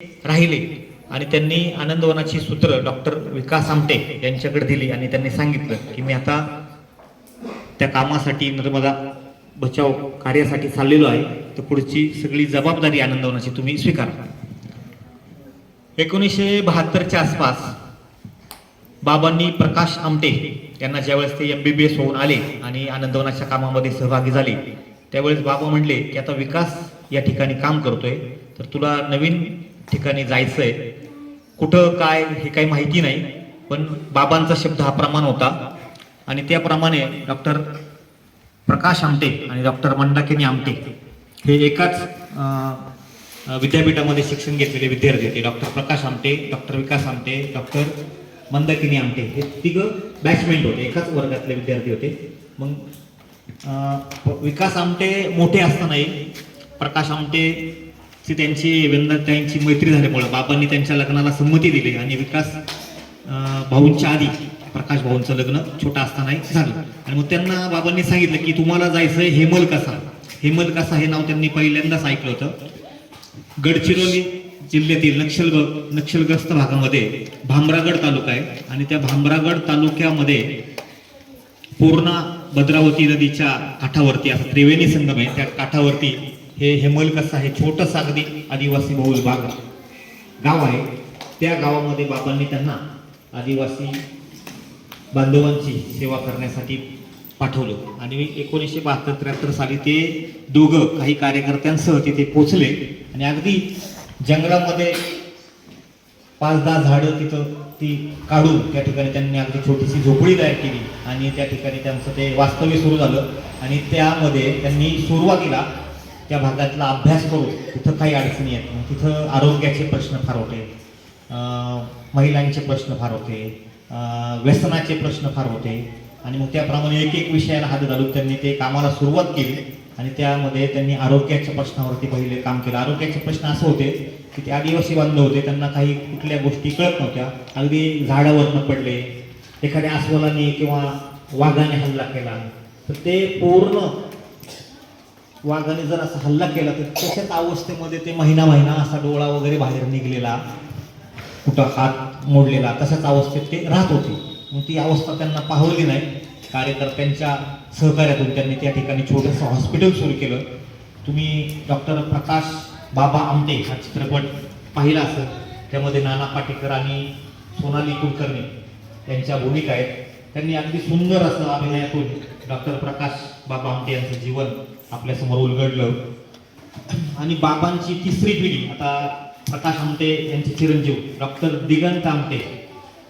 राहिले. आणि त्यांनी आनंदवनाची सूत्र डॉक्टर विकास आमटे यांच्याकडे दिली आणि त्यांनी सांगितलं की मी आता त्या कामासाठी नर्मदा बचाव कार्यासाठी चाललेलो आहे. तर पुढची सगळी जबाबदारी आनंदवनाची तुम्ही स्वीकारा. एकोणीसशे बहात्तरच्या आसपास बाबांनी प्रकाश आमटे यांना ज्यावेळेस ते एम बी बी एस होऊन आले आणि आनंदवनाच्या कामामध्ये सहभागी झाले त्यावेळेस बाबा म्हणले की आता विकास या ठिकाणी काम करतोय. तर तुला नवीन ठिकाणी जायचंय. कुठं काय हे काही माहिती नाही पण बाबांचा शब्द हा प्रमाण होता. आणि त्याप्रमाणे डॉक्टर प्रकाश आमटे आणि डॉक्टर मंदाकिनी आमटे हे एकाच विद्यापीठामध्ये शिक्षण घेतलेले विद्यार्थी होते. Doctor Prakash Amte doctor Vikas Amte doctor Mandakini Amte हे तिघं बॅचमेंट होते. एकाच वर्गातले विद्यार्थी होते. मग विकास आमटे मोठे असतानाही प्रकाश आमटे ची त्यांची वेंदाताईंची मैत्री झाल्यामुळं बाबांनी त्यांच्या लग्नाला संमती दिली आणि विकास भाऊंच्या आधी प्रकाश भाऊंचं लग्न छोटं असतानाही झालं. आणि मग त्यांना बाबांनी सांगितलं की तुम्हाला जायचंय हेमल कसा हेमल कसा हे नाव त्यांनी पहिल्यांदाच ऐकलं होतं. गडचिरोली जिल्ह्यातील नक्षल नक्षलग्रस्त भागामध्ये भामरागड तालुका आहे. आणि त्या भामरागड तालुक्यामध्ये पूर्णा भद्रावती नदीच्या काठावरती असं त्रिवेणी संगम आहे. त्या काठावरती हे हेमलकसा हे छोटंसं अगदी आदिवासी बहुल भाग गाव आहे. त्या गावामध्ये बाबांनी त्यांना आदिवासी बांधवांची सेवा करण्यासाठी पाठवलं. आणि एकोणीसशे बहात्तर त्र्याहत्तर साली ते दोघं काही कार्यकर्त्यांसह तिथे पोचले. आणि अगदी जंगलामध्ये पाच दहा झाडं तिथं ती काढून त्या ठिकाणी त्यांनी अगदी छोटीशी झोपडी तयार केली. आणि त्या ठिकाणी त्यांचं ते वास्तव्य सुरू झालं. आणि त्यामध्ये त्यांनी सुरुवातीला त्या भागातला अभ्यास करू तिथं काही अडचणी येत नाही. तिथं आरोग्याचे प्रश्न फार होते. महिलांचे प्रश्न फार होते. व्यसनाचे प्रश्न फार होते. आणि मग त्याप्रमाणे एक एक विषयाला हात घालून त्यांनी ते कामाला सुरुवात केली. आणि त्यामध्ये त्यांनी आरोग्याच्या प्रश्नावरती पहिले काम केलं. आरोग्याचे प्रश्न असे होते की ते आदिवासी बांधव होते. त्यांना काही कुठल्या गोष्टी कळत नव्हत्या. अगदी झाडावरनं पडले. एखाद्या अस्वलाने किंवा वाघाने हल्ला केला. तर ते पूर्ण वाघाने जर असा हल्ला केला तर तशाच अवस्थेमध्ये ते महिना महिना असा डोळा वगैरे बाहेर निघलेला कुठं हात मोडलेला तशाच अवस्थेत ते राहत होते. मग ती अवस्था त्यांना पाहवली नाही. कार्यकर्त्यांच्या सहकार्यातून त्यांनी त्या ठिकाणी छोटंसं हॉस्पिटल सुरू केलं. तुम्ही डॉक्टर प्रकाश बाबा आमटे हा चित्रपट पाहिला असेल त्यामध्ये नाना पाटेकर आणि सोनाली कुलकर्णी यांच्या भूमिका आहेत. त्यांनी अगदी सुंदर असं अभिनयातून डॉक्टर प्रकाश बाबा आमटे यांचं जीवन आपल्यासमोर उलगडलं. आणि बाबांची तिसरी पिढी आता प्रकाश आमटे यांचे चिरंजीव डॉक्टर दिगंत आमटे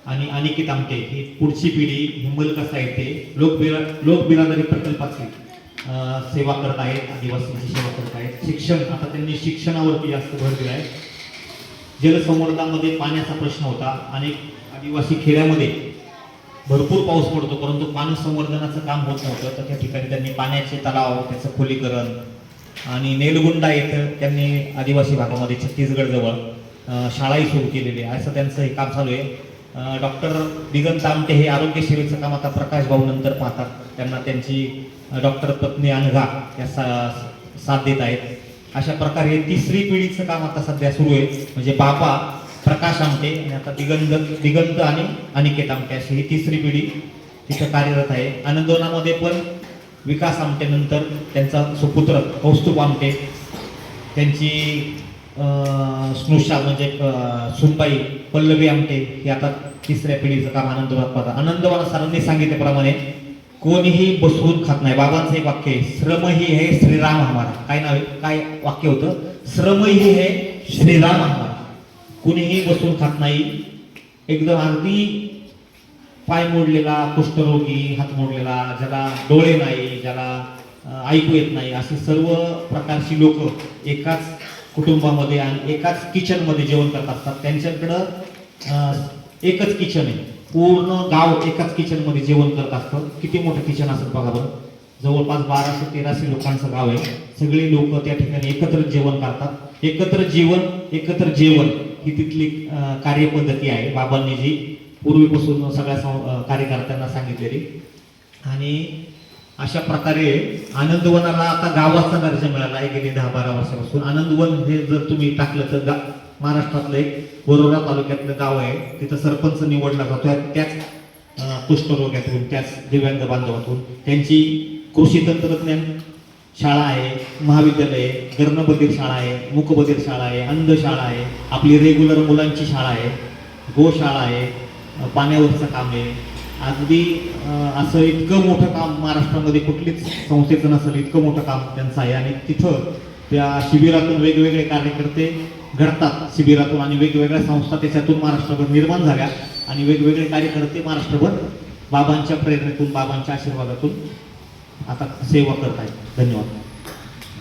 आणि अनिकेत आमटे ही पुढची पिढी हिंबल कसा येते लोकबिरा लोकबिरादारी प्रकल्पाची सेवा करत आहेत आदिवासींची सेवा करत आहेत. शिक्षण आता त्यांनी शिक्षणावरती जास्त भर दिला आहे. जलसंवर्धनामध्ये पाण्याचा प्रश्न होता. अनेक आदिवासी खेड्यामध्ये भरपूर पाऊस पडतो परंतु पाणी संवर्धनाचं काम होत नव्हतं. तर त्या ठिकाणी त्यांनी पाण्याचे तलाव त्याचं खोलीकरण आणि नेलगुंडा येथं त्यांनी आदिवासी भागामध्ये छत्तीसगडजवळ शाळाही सुरू केलेली आहे. असं त्यांचं हे काम चालू आहे. डॉक्टर दिगंत आमटे हे आरोग्य सेवेचं काम आता प्रकाश भाऊ नंतर पाहतात. त्यांना त्यांची डॉक्टर पत्नी अनघा या सा साथ देत आहेत. अशा प्रकारे तिसरी पिढीचं काम आता सध्या सुरू आहे. म्हणजे बाबा प्रकाश आमटे आणि आता दिगंत दिगंत आणि अनिकेत आमटे अशी ही तिसरी पिढी तिथं कार्यरत आहे. आनंदवनामध्ये पण विकास आमटेनंतर त्यांचा सुपुत्र कौस्तुभ आमटे त्यांची स्नुषा म्हणजे अं, सुनबाई पल्लवी आमटे ही आता तिसऱ्या पिढीचं काम आनंदवनात पाहतात. आनंदवनात सरांनी सांगितल्याप्रमाणे कोणीही बसवून खात नाही. बाबांचं एक वाक्य आहे श्रमही हे श्रीराम हमारा काय नाव काय वाक्य होतं? श्रम ही हे श्रीराम हमारा कुणीही बसून खात नाही. एकदम अगदी पाय मोडलेला कुष्ठरोगी हात मोडलेला ज्याला डोळे नाही ज्याला ऐकू येत नाही अशी सर्व प्रकारची लोक एकाच कुटुंबामध्ये आणि एकाच किचनमध्ये जेवण करत असतात. त्यांच्याकडं एकच किचन आहे. पूर्ण गाव एकाच किचनमध्ये जेवण करत असतं. किती मोठं किचन असेल बघा बरं. जवळपास बाराशे तेराशे लोकांचं गाव आहे. सगळे लोक त्या ठिकाणी एकत्र जेवण करतात. एकत्र जेवण एकत्र जेवण. ही तिथली कार्यपद्धती आहे. बाबांनी जी पूर्वीपासून सगळ्या कार्यकर्त्यांना सांगितलेली. आणि अशा प्रकारे आनंदवनाला आता गावाचा दर्जा मिळाला. आहे गेली दहा बारा वर्षापासून. आनंदवन हे जर तुम्ही टाकलं तर गा महाराष्ट्रातलं एक वरोरा तालुक्यातलं गाव आहे. तिथं सरपंच निवडला जातो त्याच अं, कुष्ठरोग्यातून त्याच दिव्यांग बांधवातून. त्यांची कृषी तंत्रज्ञान शाळा आहे महाविद्यालय आहे गर्णबधीर शाळा आहे मुकबधीर शाळा आहे अंध शाळा आहे आपली रेग्युलर मुलांची शाळा आहे गोशाळा आहे पाण्यावरचं काम आहे. अगदी असं इतकं मोठं काम महाराष्ट्रामध्ये कुठलीच संस्थेचं नसेल इतकं मोठं काम त्यांचं आहे. आणि तिथं त्या शिबिरातून वेगवेगळे कार्यकर्ते घडतात शिबिरातून आणि वेगवेगळ्या संस्था त्याच्यातून महाराष्ट्रभर निर्माण झाल्या. आणि वेगवेगळे कार्यकर्ते महाराष्ट्रभर बाबांच्या प्रेरणेतून बाबांच्या आशीर्वादातून आता सेवा करत आहेत धन्यवाद.